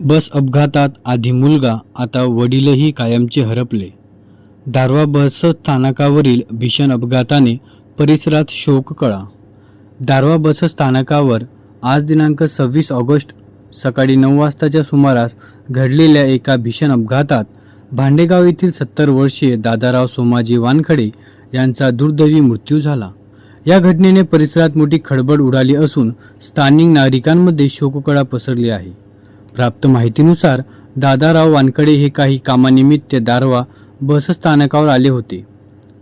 बस अपघातात आधी मुलगा आता वडीलही कायमचे हरपले. दारवा बस स्थानकावरील भीषण अपघाताने परिसरात शोककळा दारवा बस स्थानकावर आज दिनांक सव्वीस ऑगस्ट सकाळी नऊ वाजताच्या सुमारास घडलेल्या एका भीषण अपघातात भांडेगाव येथील सत्तर वर्षीय दादाराव सोमाजी वानखडे यांचा दुर्दैवी मृत्यू झाला. या घटनेने परिसरात मोठी खळबळ उडाली असून स्थानिक नागरिकांमध्ये शोककळा पसरली आहे. प्राप्त माहितीनुसार दादाराव वानखडे हे काही कामानिमित्त दारवा बसस्थानकावर आले होते.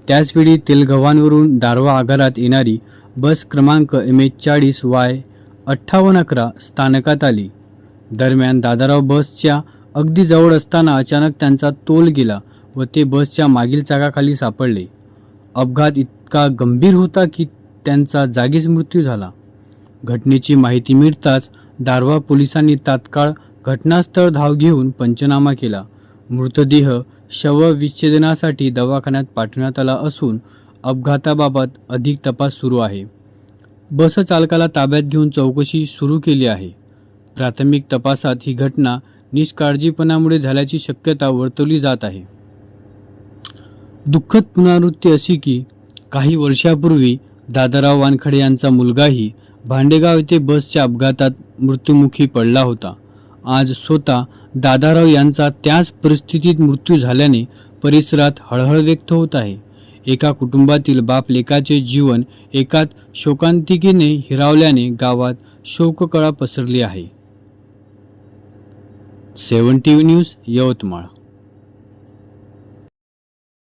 त्याचवेळी तेलगव्हाणवरून दारवा आगारात येणारी बस क्रमांक एम एच चाळीस वाय अठ्ठावन्न अकरा स्थानकात आली. दरम्यान दादाराव बसच्या अगदी जवळ असताना अचानक त्यांचा तोल गेला व ते बसच्या मागील चाकाखाली सापडले. अपघात इतका गंभीर होता की त्यांचा जागीच मृत्यू झाला. घटनेची माहिती मिळताच दारवा पोलिसांनी तात्काळ घटनास्थळ धाव घेऊन पंचनामा केला. मृतदेह शवविच्छेदनासाठी दवाखान्यात पाठवण्यात आला असून अपघाताबाबत अधिक तपास सुरू आहे. बस चालकाला ताब्यात घेऊन चौकशी सुरू केली आहे. प्राथमिक तपासात ही घटना निष्काळजीपणामुळे झाल्याची शक्यता वर्तवली जात आहे. दुःखद पुनरावृत्ती अशी की काही वर्षापूर्वी दादाराव वानखडे यांचा मुलगाही भांडेगाव येथे बसच्या अपघातात मृत्युमुखी पडला होता. आज स्वतः दादाराव यांचा त्याच परिस्थितीत मृत्यू झाल्याने परिसरात हळहळ व्यक्त होत आहे. एका कुटुंबातील बाप लेकाचे जीवन एकाच शोकांतिकेने हिरावल्याने गावात शोककळा पसरली आहे. Seven T news Yavatmal.